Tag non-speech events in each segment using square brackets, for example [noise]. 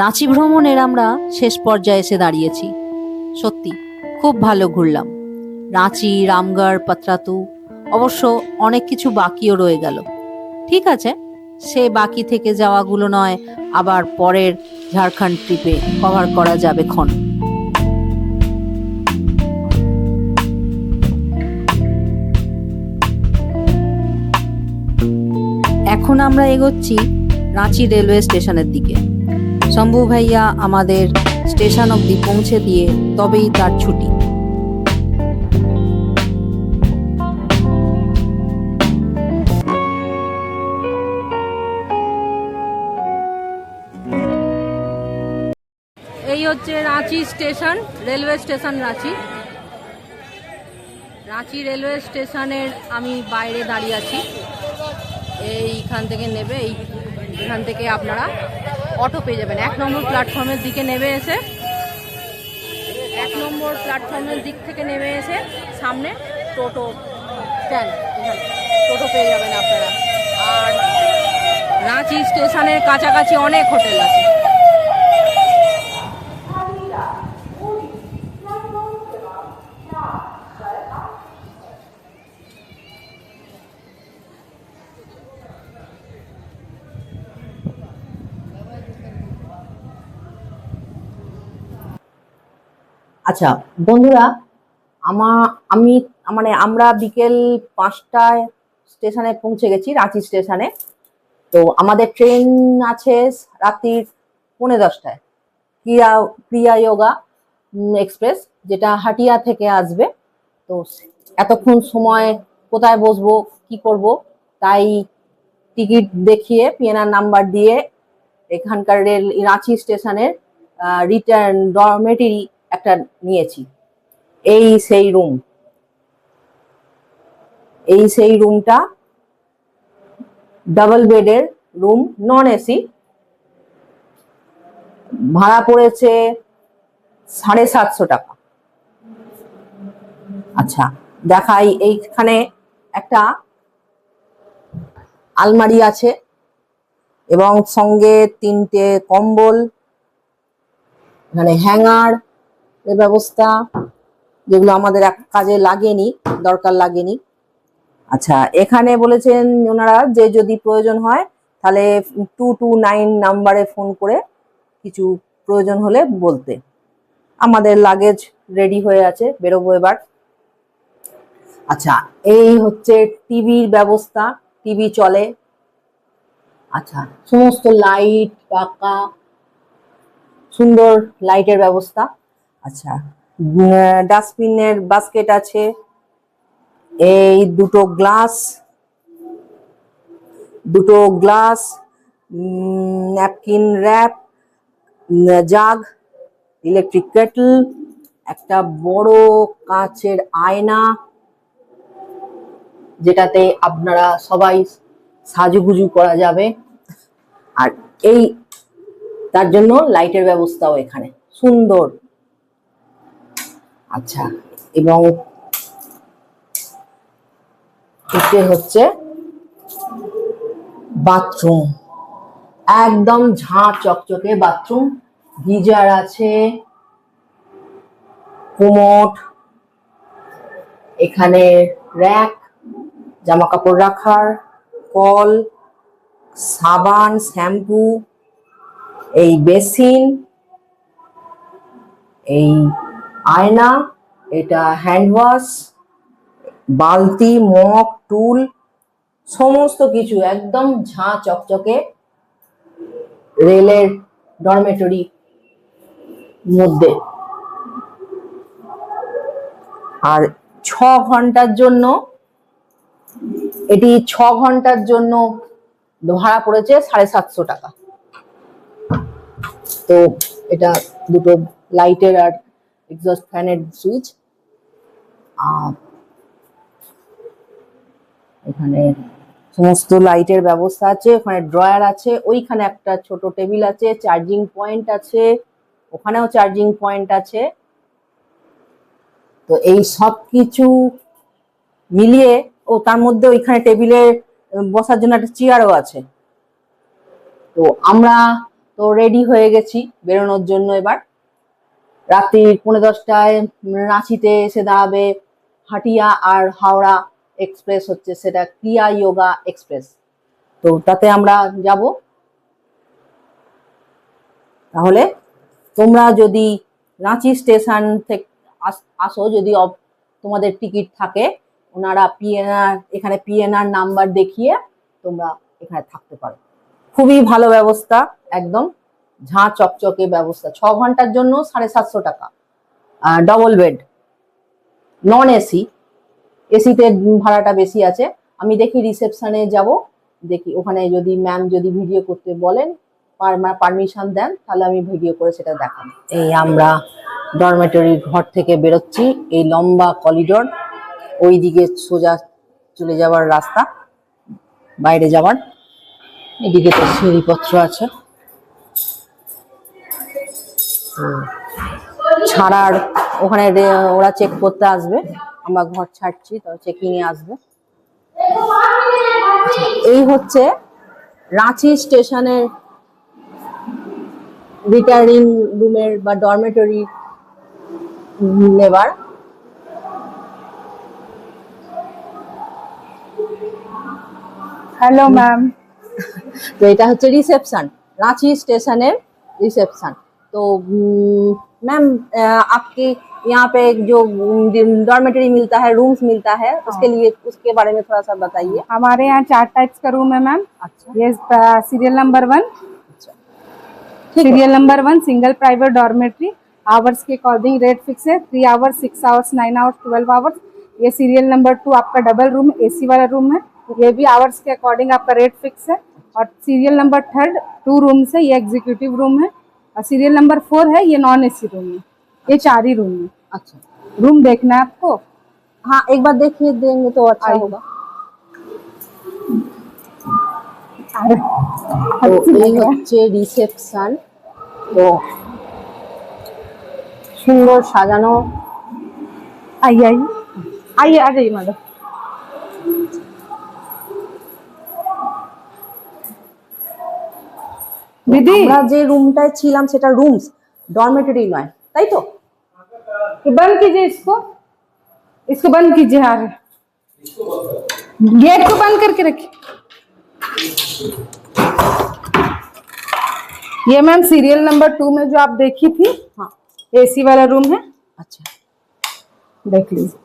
রাঁচি ভ্রমণের আমরা শেষ পর্যায়ে এসে দাঁড়িয়েছি। সত্যি, খুব ভালো ঘুরলাম। রাঁচি, রামগড়, পাত্রাতু, অবশ্য অনেক কিছু বাকিও রয়ে গেল। ঠিক আছে, সে বাকি থেকে যাওয়াগুলো নয়, আবার পরের ঝাড়খণ্ড ট্রিপে কভার করা যাবে ক্ষণ। এখন আমরা এগোচ্ছি রাঁচি রেলওয়ে স্টেশনের দিকে। শম্ভু ভাইয়া আমাদের স্টেশন অবধি পৌঁছে দিয়ে তবেই তার ছুটি। এই হচ্ছে Ranchi station, railway station Ranchi. Ranchi railway স্টেশনের আমি বাইরে দাঁড়িয়ে আছি। এইখান থেকে নেবে, এই এখান থেকে আপনারা অটো পেয়ে যাবেন। এক নম্বর প্ল্যাটফর্মের দিকে নেমে এসে, এক নম্বর প্ল্যাটফর্মের দিক থেকে নেমে এসে সামনে টোটো স্ট্যান্ড। টোটো পেয়ে যাবেন আপনারা। আর রাঁচি স্টেশনের কাছাকাছি অনেক হোটেল আছে। আচ্ছা বন্ধুরা, আমা, আমি মানে আমরা বিকেল পাঁচটায় স্টেশনে পৌঁছে গেছি, রাঁচি স্টেশনে। তো আমাদের ট্রেন আছে রাত্রির পৌনে দশটায়। ক্রিয়া ক্রিয়া যোগা এক্সপ্রেস, যেটা হাটিয়া থেকে আসবে। তো এতক্ষণ সময় কোথায় বসবো, কি করব, তাই টিকিট দেখিয়ে পিএনআর নাম্বার দিয়ে এখানকার রেল, রাঁচি স্টেশনের রিটার্ন ডরমেটরি একটা নিয়েছি। এই সেই রুম এই সেই রুমটা ডাবল বেডের রুম নন এসি ভাড়া পড়েছে সাড়ে সাতশো টাকা। আচ্ছা দেখাই এইখানে একটা আলমারি আছে এবং সঙ্গে তিনটে কম্বল, এখানে হ্যাঙ্গার এর ব্যবস্থা যেগুলো আমাদের কাজে লাগেনি, দরকার লাগেনি। আচ্ছা এখানে বলেছেন ওনারা যে যদি প্রয়োজন হয়, তাহলে টু টু নাইন নাম্বারে ফোন করে কিছু প্রয়োজন হলে বলতে। আমাদের লাগেজ রেডি হয়ে আছে, বেরোবো এবার। আচ্ছা এই হচ্ছে টিভির ব্যবস্থা, টিভি চলে। আচ্ছা সমস্ত লাইট, পাকা, সুন্দর লাইটের ব্যবস্থা। আচ্ছা। ডাস্টবিনের বাস্কেট আছে। এই দুটো গ্লাস। দুটো glass napkin wrap jug, electric kettle, একটা বড় কাচের আয়না, যেটাতে আপনারা সবাই সাজুগুজু করা যাবে। আর এই, তার জন্য লাইটের ব্যবস্থাও এখানে। সুন্দর। আচ্ছা এবং এতে হচ্ছে বাথরুম একদম ঝাঁ চকচকে বাথরুম গিজার আছে, কোমট, এখানে র্যাক জামা কাপড় রাখার, কল, সাবান, শ্যাম্পু, এই বেসিন, এই আয়না, এটা হ্যান্ড ওয়াশ বালতি, মগ, টুল, সমস্ত কিছু একদম ঝাঁ চকচকে রেলের ডরমেটরি মধ্যে। আর ছ ঘণ্টার জন্য, এটি ছ ঘণ্টার জন্য ভাড়া পড়েছে সাড়ে সাতশো টাকা। তো এটা দুটো লাইটের আর এক্সস্ট ফ্যানের সুইচ এখানে সমস্ত লাইটের ব্যবস্থা আছে, ওখানে ড্রয়ার আছে, ওইখানে একটা ছোট টেবিল আছে চার্জিং পয়েন্ট আছে, ওখানেও চার্জিং পয়েন্ট আছে। তো এই সব কিছু মিলিয়ে ও তার মধ্যে ওইখানে টেবিলে বসার জন্য একটা চেয়ারও আছে। তো আমরা তো রেডি হয়ে গেছি বেরোনোর জন্য এবার। রাত্রি পৌনে দশটায় রাঁচিতে এসে দাঁড়াবে হাটিয়া আর হাওড়া এক্সপ্রেস হচ্ছে সেটা ক্রিয়া যোগা এক্সপ্রেস। তো তাতে আমরা যাব। তাহলে তোমরা যদি রাঁচি স্টেশন থেকে আস- যদি তোমাদের টিকিট থাকে, ওনারা পিএনআর এখানে পিএনআর নাম্বার দেখিয়ে তোমরা এখানে থাকতে পারো। খুবই ভালো ব্যবস্থা, একদম। ঝাঁ চকচকে ব্যবস্থা, ছ ঘণ্টার জন্য সাড়ে সাতশো টাকা। ডবল বেড নন এসি এসিতে ভাড়াটা বেশি আছে। আমি দেখি রিসেপশনে যাব, দেখি ওখানে যদি ম্যাম যদি ভিডিও করতে বলেন পারমিশন দেন, তাহলে আমি ভিডিও করে সেটা দেখাবো। এই আমরা ডরমেটরি ঘর থেকে বেরোচ্ছি, এই লম্বা করিডোর ওইদিকে সোজা চলে যাওয়ার রাস্তা, বাইরে যাওয়ার। এদিকে তো সিঁড়িপত্র আছে। ছাড়ার ওখানে ওরা চেক করতে আসবে আমরা ঘর ছাড়ছি তবে চেকিং এ আসবে। এই হচ্ছে রাঁচি স্টেশনের রিটার্নিং রুমের বা ডরমেটরি নেবার। হ্যালো ম্যাম তো এটা হচ্ছে রিসেপশন রাঁচি স্টেশনের রিসেপশন तो मैम आपके यहाँ पे जो डॉर्मेटरी मिलता है रूम्स मिलता है हाँ। उसके लिए उसके बारे में थोड़ा सा बताइए। हमारे यहाँ चार टाइप्स का रूम है मैम। अच्छा। ये serial number one serial number one single private dormitory hours के अकॉर्डिंग रेट फिक्स है three hours six hours nine hours twelve hours ये सीरियल नंबर टू आपका डबल रूम एसी वाला रूम है। ये भी आवर्स के अकॉर्डिंग आपका रेट फिक्स है। और serial number third two rooms है ये एग्जीक्यूटिव रूम है। और सीरियल नंबर फोर है ये नॉन एसी रूम है ये चार ही रूम है अच्छा रूम देखना है आपको हाँ एक बार देखिए देंगे तो अच्छा आइए। होगा তো এই হচ্ছে রিসেপশন তো সুন্দর সাজানো आइए आइए आइए आ जाइए मैडम दीदी আমরা যে রুমটায় ছিলাম সেটা রুমস ডরমেটরি নয় তাই তো ये बंद कीजिए इसको इसको बंद कीजिए यार गेट को बंद करके रखिए ये मैम सीरियल नंबर टू में जो आप देखी थी हाँ एसी वाला रूम है अच्छा देख लीजिए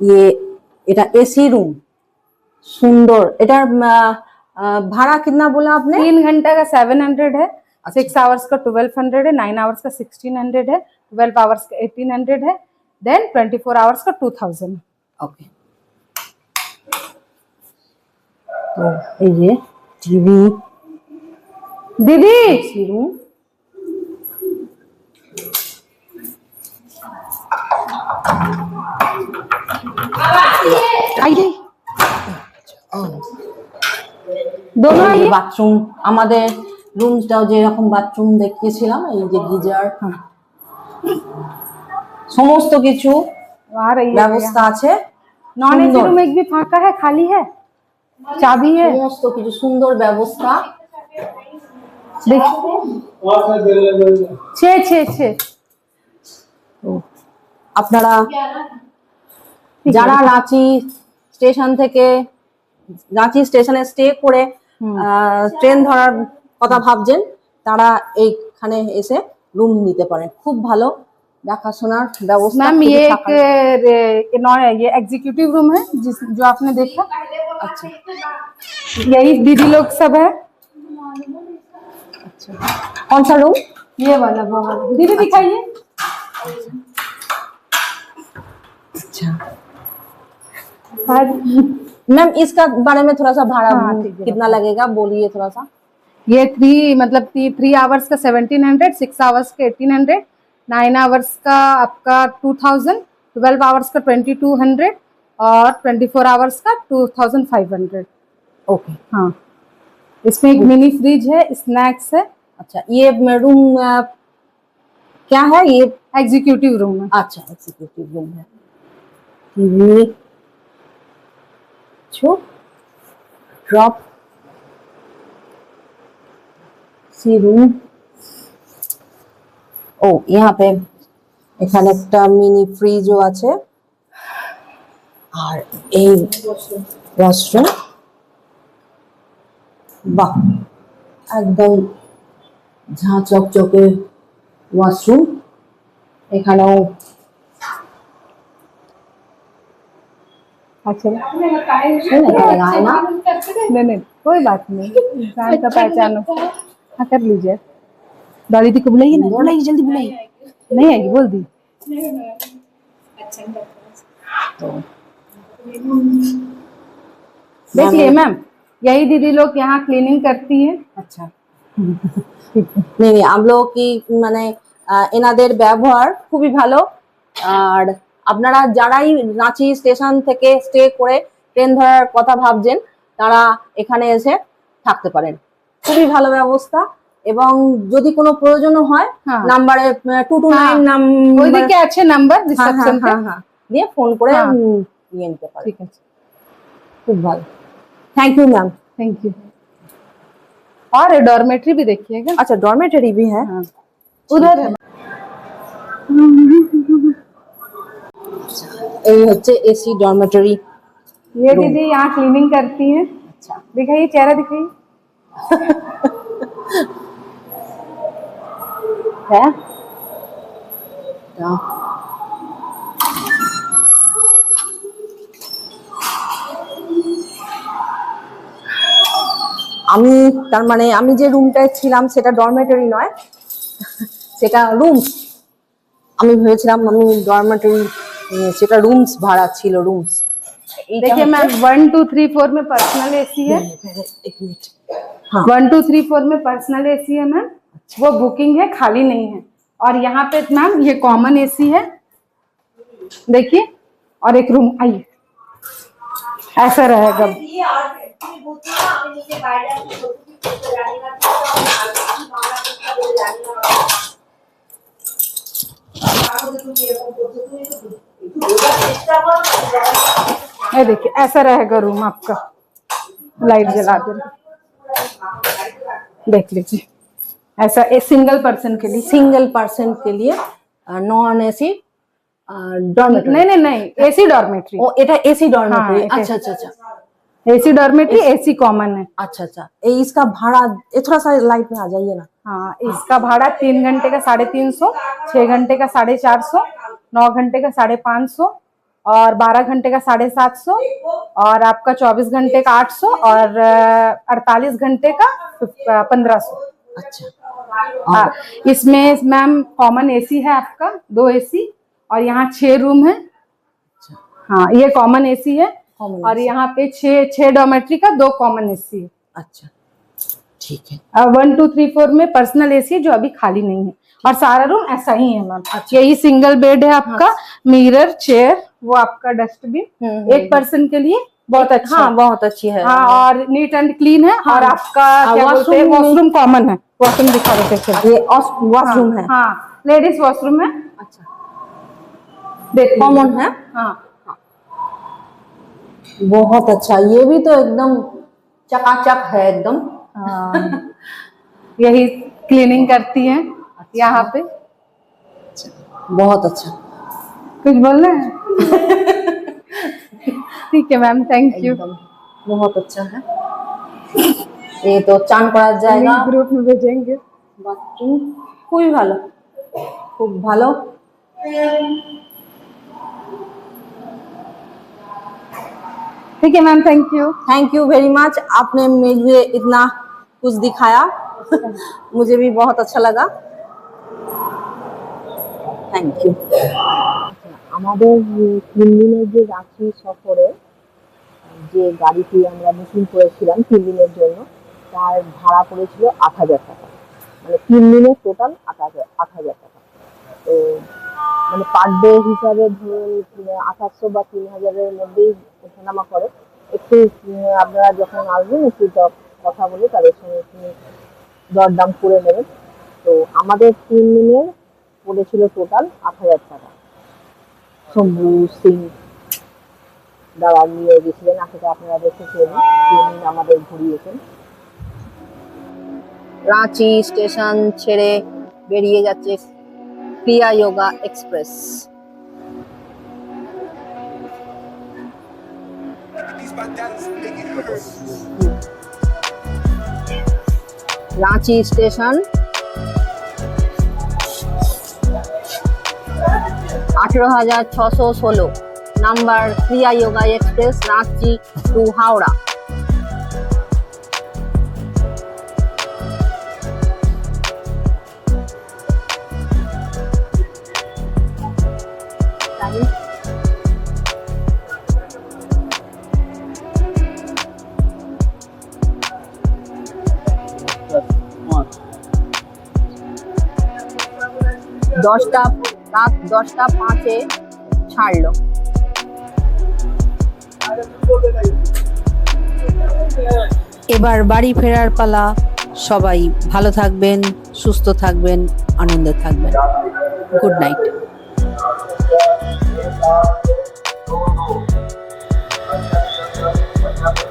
ইয়ে এটা এসি রুম সুন্দর এটার भाड़ा कितना बोला आपने? तीन घंटे का सेवन हंड्रेड है अच्छा। सिक्स आवर्स का ट्वेल्व हंड्रेड है नाइन आवर्स का सिक्सटीन हंड्रेड है ट्वेल्व आवर्स का एटीन हंड्रेड है देन ट्वेंटी फोर आवर्स का टू थाउज़ेंड ओके तो ये टीवी। दीदी! रूम आइए। अच्छा, বাথরুম আমাদের রুমটাও যেরকম বাথরুম দেখিয়েছিলাম এই যে গিজার। সমস্ত কিছু আর ব্যবস্থা আছে। নন এসি রুম এক ভি ফাঁকা হ্যাঁ খালি হ্যাঁ? চাবি হ্যাঁ? সমস্ত কিছু সুন্দর ব্যবস্থা। ছে ছে ছে। আপনারা যারা রাঁচি স্টেশন থেকে রাঁচি স্টেশনে স্টে করে ট্রেন ধরার কথা ভাবছেন তারা এইখানে এসে রুম নিতে পারেন খুব ভালো দেখাশোনার ব্যবস্থা मैम খুবই ये एक থাকার- रे- ये नॉन ये एग्जीक्यूटिव रूम है जिस जो आपने देखा अच्छा यही दीदी लोग सब है अच्छा कौन सा रूम ये वाला वो वाला दीदी दिखाइए अच्छा हाँ, मैम इसका बारे में थोड़ा सा भाड़ा हाँ, कितना लगेगा? बोलिए थोड़ा सा। ये थ्री मतलब थ्री थ्री आवर्स का सेवनटीन हंड्रेड सिक्स आवर्स का एटीन हंड्रेड नाइन आवर्स का आपका टू थाउज़ेंड ट्वेल्व आवर्स का ट्वेंटी टू हंड्रेड और ट्वेंटी फोर आवर्स का two thousand five hundred okay हाँ। इसमें एक मिनी फ्रिज है स्नैक्स है। अच्छा ये रूम क्या है ये? एग्जीक्यूटिव रूम है। अच्छा एग्जीक्यूटिव रूम है। পাচ্ছ? ড্রপ সিরুম ও ইহাপে এখানে একটা মিনি ফ্রিজও আছে। আর এই ওয়াশরুম বাহ, একদম ঝাঁ চকচকে ওয়াশরুম এখানেও अच्छा नहीं, नहीं, आईना। नहीं नहीं कोई बात नहीं इंसान का पहचान होता है। हाँ कर लीजिए दादी दी को बुलाइए ना बुलाइए जल्दी बुलाइए नहीं आएगी बोल दी देखिए मैम यही दीदी लोग यहाँ क्लीनिंग करती है আচ্ছা নেই নেই আমলো কি মানে আহ, এনাদের ব্যবহার খুবই ভালো আর আপনারা যারাই রাঁচি স্টেশন থেকে স্টে করে ট্রেন ধরার কথা ভাবছেন তারা এখানে এসে থাকতে পারেন খুবই ভালো ব্যবস্থা এবং যদি কোনো প্রয়োজনও হয় হ্যাঁ। নাম্বারে টু টু হ্যাঁ। নাইন নাম ওইদিকে আছে নাম্বার হ্যাঁ, রিসেপশন पे হ্যাঁ, হ্যাঁ, দিয়ে ফোন করে হ্যাঁ। উম, নিয়ে নিতে পারেন ठीक है খুব ভালো thank you ma'am thank you और डॉर्मेट्री भी देखिएगा আচ্ছা ডরমেটরি भी है हाँ उधर এই হচ্ছে এসি ডরমেটরি ये दीदी यहाँ क्लीनिंग करती है আচ্ছা दिखाइए चेहरा दिखाइए হ্যাঁ দাও। আমি তার মানে আমি যে রুমটায় ছিলাম সেটা ডরমেটরি নয় সেটা রুমস আমি ভেবেছিলাম আমি ডরমেটরি সেটা রুমস ভাড়া ছিল রুমস देखिए ma'am one two three four में पर्सनल एसी है এক মিনিট हाँ वन टू थ्री फोर में पर्सनल एसी है मैम वो बुकिंग है खाली नहीं है और यहाँ पे मैम ये कॉमन एसी है देखिए और एक रूम आइए ऐसा रहेगा ये देखिए ऐसा रहेगा रूम आपका लाइट जला दे देख लीजिए ऐसा एक सिंगल पर्सन के लिए सिंगल पर्सन के लिए नॉन एसी डॉर्मेटरी नहीं नहीं नहीं एसी डॉर्मेट्री ও এটা এসি ডরমেটরি हाँ, अच्छा अच्छा अच्छा एसी डॉर्मेट्री एसी कॉमन है। अच्छा अच्छा। ये इसका भाड़ा ये थोड़ा सा लाइट में आ जाइए ना। हाँ इसका भाड़ा तीन घंटे का साढ़े तीन सौ छह घंटे का साढ़े चार सौ नौ घंटे का साढ़े पाँच सौ और बारह घंटे का साढ़े सात सौ और आपका चौबीस घंटे का आठ सौ और अड़तालीस घंटे का पंद्रह सौ। अच्छा। हाँ इसमें मैम कॉमन एसी है आपका दो एसी और यहाँ छह रूम है। हाँ ये कॉमन एसी है। और यहाँ पे छह छह डोमेट्री का दो कॉमन एसी है अच्छा ठीक है। वन टू थ्री फोर में पर्सनल एसी जो अभी खाली नहीं है। और सारा रूम ऐसा ही है मैम अच्छा। यही सिंगल बेड है आपका मिरर चेयर वो आपका डस्टबिन हम्म, एक पर्सन के लिए बहुत अच्छा हाँ बहुत अच्छी है। हाँ और नीट एंड क्लीन है। हाँ, और आपका हाँ, हैं वॉशरूम कॉमन है। वॉशरूम दिखा देते ये वॉशरूम है। हाँ लेडीज़ वॉशरूम है। अच्छा। कॉमन है? हाँ। बहुत अच्छा ये भी तो एकदम चकाचक है एकदम हाँ। यही क्लीनिंग करती है यहाँ पे बहुत अच्छा कुछ बोलना है ठीक है मैम थैंक यू एकदम बहुत अच्छा है ये तो চান করার জায়গা ग्रुप में भेजेंगे বাথরুম খুবই ভালো খুব ভালো ठीक है ma'am thank you thank you very much आपने मुझे इतना कुछ दिखाया [laughs] मुझे भी बहुत अच्छा लगा থ্যাংক ইউ আমাদের তিন দিনের যে রাঁচি সফরে যে গাড়িটি আমরা বুকিং করেছিলাম তিন দিনের জন্য তার ভাড়া পড়েছিল আট হাজার টাকা মানে তিন দিনের টোটাল আট হাজার আট হাজার টাকা তো মানে পার ডে হিসাবে ধরুন আঠাশশো বা তিন হাজারের মধ্যেই ওঠানামা করে। একটু আপনারা যখন আসবেন, একটু কথা বলে তাদের সঙ্গে একটু দরদাম করে নেবেন। তো আমাদের তিন দিনের পড়েছিল টোটাল আট হাজার টাকা। শম্ভু সিং দাদা নিয়ে গেছিলেন আসলে আপনারা দেখেছেন তিন দিন আমাদের ঘুরিয়েছেন। রাঁচি স্টেশন ছেড়ে বেরিয়ে যাচ্ছে ক্রিয়া যোগা এক্সপ্রেস রাঁচি স্টেশন আঠেরো হাজার ছশো ষোলো। Number Kriya Yoga express Ranchi to Howrah দশটা রাত দশটা পাঁচে ছাড়লো। এবার বাড়ি ফেরার পালা। সবাই ভালো থাকবেন, সুস্থ থাকবেন, আনন্দে থাকবেন। Good night.